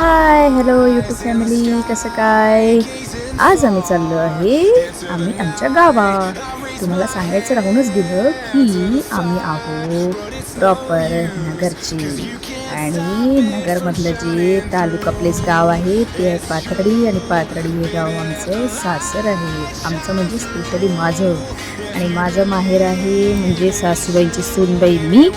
Hi hello YouTube family कसं काय? आज आम्ही चाललो आहे आम्ही आमच्या गावात. तुम्हाला सांगायचं राहूनच गेलं की आम्ही आहोत प्रॉपर नगरची. आणि नगरमधलं जे तालुका प्लेस गाव आहे ते आहे पाथर्डी. आणि पाथर्डी हे गाव आमचं सासर आहे. आमचं म्हणजे स्पेशली माझं. आणि माझं माहेर आहे म्हणजे सासूबाईंची सूनबाई मी.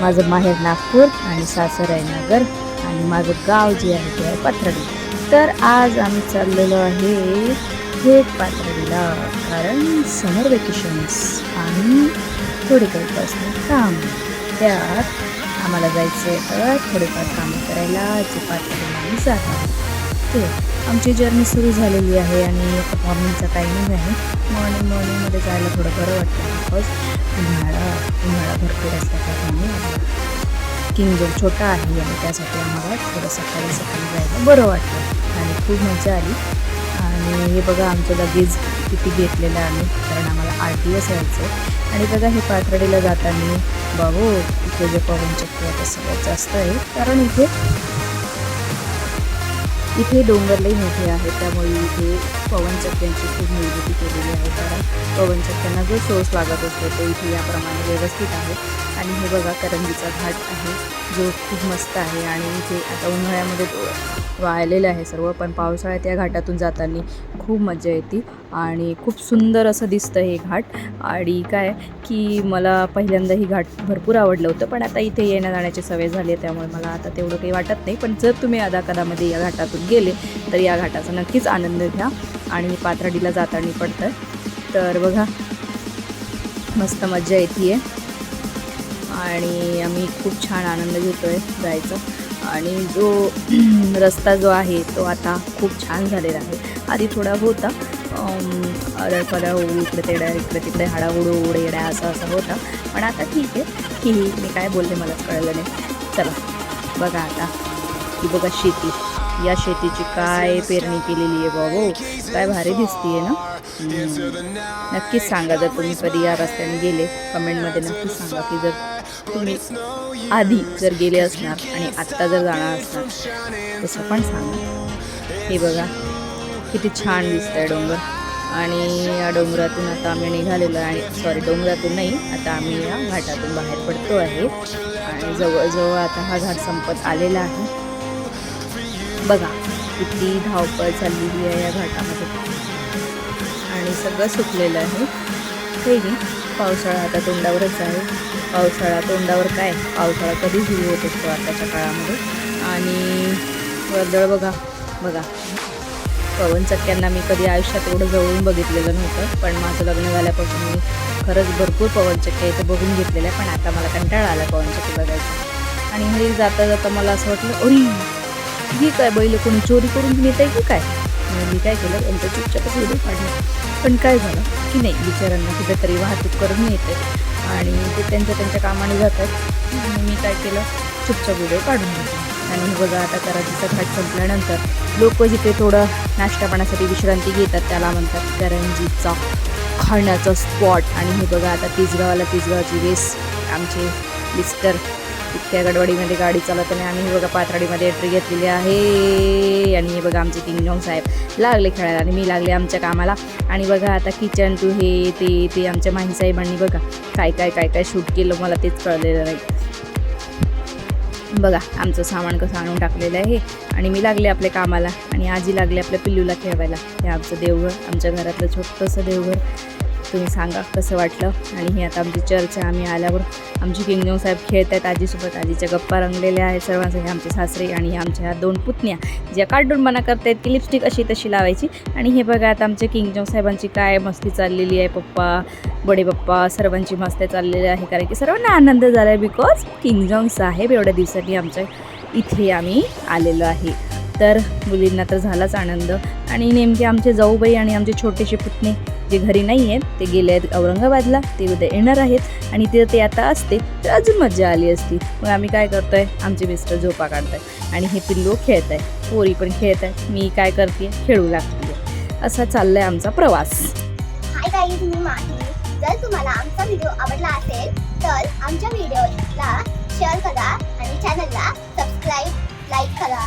माझं माहेर नागपूर आणि सासर आहे नगर. आणि माझं गाव जे आहे ते आहे पाथर्डी. तर आज आम्ही चाललेलो आहे थेट पाथर्डीला. कारण समर वेकेशन्स आणि थोडे काही पर्सनल काम. त्यात आम्हाला जायचं आहे तर थोडेफार कामं करायला जे पाथर्डीला आम्ही जात आहोत. ते आमची जर्नी सुरू झालेली आहे आणि मॉर्निंगचा टायमिंग आहे. मॉर्निंग मॉर्निंगमध्ये जायला थोडं बरं वाटतं बिकॉज उन्हाळा उन्हाळा भरपूर असल्या कारणाने जो छोटा आहे आणि त्यासाठी आम्हाला थोडं सकाळी सकाळी जायला बरं वाटतं आणि खूप मजा आली. आणि हे बघा आमचं लगेच किती घेतलेलं आम्ही कारण आम्हाला आर टी एस यायचं आणि बघा हे पाथर्डीला जाताना बाबो इथे जे पवन चक्की आता ते सगळ्यात जास्त आहे. कारण इथे इथे डोंगर लई मोठे आहेत. त्यामुळे इथे पवनचक्क्यांची खूप निर्मिती केलेली आहे. कारण पवनचक्क्यांना जो सोर्स लागत असतो तो इथे याप्रमाणे व्यवस्थित आहे. आणि हे बघा करंजीचा घाट आहे. जो खूप मस्त आहे आणि इथे आता उन्हाळ्यामध्ये वाळलेलं आहे सर्व पण पावसाळ्यात या घाटातून जाताना खूप मजा येते आणि खूप सुंदर असं दिसतं हे घाट. आणि काय की मला पहिल्यांदा ही घाट भरपूर आवडलं होतं पण आता इथे येण्या जाण्याची सवय झाली आहे त्यामुळे मला आता तेवढं काही वाटत नाही. पण जर तुम्ही अदाकदामध्ये या घाटातून गेले तर या घाटाचा नक्कीच आनंद घ्या. आणि पाथर्डीला जाताना पडतं. तर बघा मस्त मज्जा येते आहे आणि आम्ही खूप छान आनंद घेतो आहे जायचं. आणि जो रस्ता जो आहे तो आता खूप छान झालेला आहे. आधी थोडा होता अडळपडा होऊ इकडे तेड्या इकडे तिकडे हाडा उडे येड्या असं असं होता. पण आता ठीक आहे की मी काय बोलते मलाच कळलं नाही. चला बघा आता की बघा शेती. या शेतीची काय पेरणी केलेली आहे बाबो. काय भारी दिसतीये ना? नक्कीच सांगा जर तुम्ही कधी या रस्त्याने गेले कमेंटमध्ये नक्कीच सांगा की जर तुम्ही आधी जर गेले असणार आणि आत्ता जर जाणार असणार तसं पण सांगा. हे बघा किती छान दिसतं आहे डोंगर. आणि या डोंगरातून आता आम्ही निघालेलो आहे. आणि सॉरी डोंगरातून नाही आता आम्ही या घाटातून बाहेर पडतो आहे. आणि जवळजवळ आता हा घाट संपत आलेला आहे. बघा किती धावपळ चाललेली आहे या घाटामध्ये. आणि सगळं सुकलेलं आहे. काही नाही पावसाळा आता तोंडावरच आहे. पावसाळा तोंडावर काय? पावसाळा कधी सुरू होत असतो आताच्या काळामध्ये? आणि वर्दळ बघा बघा. पवनचक्क्यांना मी कधी आयुष्यात एवढं जवळून बघितलेलं नव्हतं पण माझं लग्न झाल्यापासून मी खरंच भरपूर पवनचक्क्या इथं बघून घेतलेल्या पण आता मला कंटाळा आला पवनचक्की बघायचा. आणि हे जाता जाता मला असं वाटलं अरे ही काय बैल कोणी चोरी करून नेत आहे की काय? मी काय केलं त्यांच्या चुपचापच व्हिडिओ काढला. पण काय झालं की नाही बिचारांना कुठेतरी वाहतूक करून येते आणि ते त्यांच्या त्यांच्या कामाने जातात. आणि मी काय केलं चुपचाप व्हिडिओ काढून घेतला. आणि बघा आता कराचीचा घाट संपल्यानंतर लोक जिथे थोडं नाश्तापाण्यासाठी विश्रांती घेतात त्याला म्हणतात करंजीचा खाण्याचा स्पॉट आणि हे बघा आता तिसगावाला तिसगावची रेस आमचे मिस्टर इतक्या गडबडीमध्ये गाडी चालवताना आणि आम्ही हे बघा पाथर्डीमध्ये एंट्री घेतलेली आहे. आणि हे बघा आमचे किंगजॉंग साहेब लागले खेळायला आणि मी लागले आमच्या कामाला. आणि बघा आता किचन टू हे ते ते आमच्या माहीसाहेबांनी बघा काय काय काय काय शूट केलं मला तेच कळलेलं नाही. बघा आमचं सामान कसं आणून टाकलेलं आहे. आणि मी लागले आपल्या कामाला आणि आजी लागले आपल्या पिल्लूला खेळवायला. हे आमचं देवघर आमच्या घरातलं छोटंसं देवघर. तुम्ही सांगा कसं वाटलं? आणि ही आता आमची चर्चा आम्ही आल्यावर आमची किंगजोंग साहेब खेळत आहेत आजीसोबत आजीच्या गप्पा रंगलेल्या आहेत सर्वांसाठी आमचे सासरे आणि आमच्या ह्या दोन पुतण्या ज्या कार्टूनपणा करतायत की लिपस्टिक अशी तशी लावायची. आणि हे बघा आता आमच्या किंगजोंग साहेबांची काय मस्ती चाललेली आहे पप्पा बडे पप्पा सर्वांची मस्ती चाललेली आहे कारण की सर्वांना आनंद झाला आहे बिकॉज किंगजॉंग साहेब एवढ्या दिवसांनी आमच्या इथे आम्ही आलेलो आहे. तर मुलींना तर झालाच आनंद. आणि नेमके आमचे जाऊबाई आणि आमचे छोटेसे पुतणे जे घरी नाही आहेत ते गेले आहेत औरंगाबादला ते उद्या येणार आहेत आणि ते ते आता असते तर अजून मजा आली असती. मग आम्ही काय करतोय? आमचे मिस्टर झोपा काढताय आणि हे पिल्लो खेळत आहे पोरी पण खेळत आहे मी काय करते खेळू लागते असा चाललाय आमचा प्रवास. हाय गाईज मी माही जर तुम्हाला आमचा व्हिडिओ आवडला असेल तर आमच्या व्हिडिओला शेअर करा आणि चॅनलला सबस्क्राईब लाईक करा.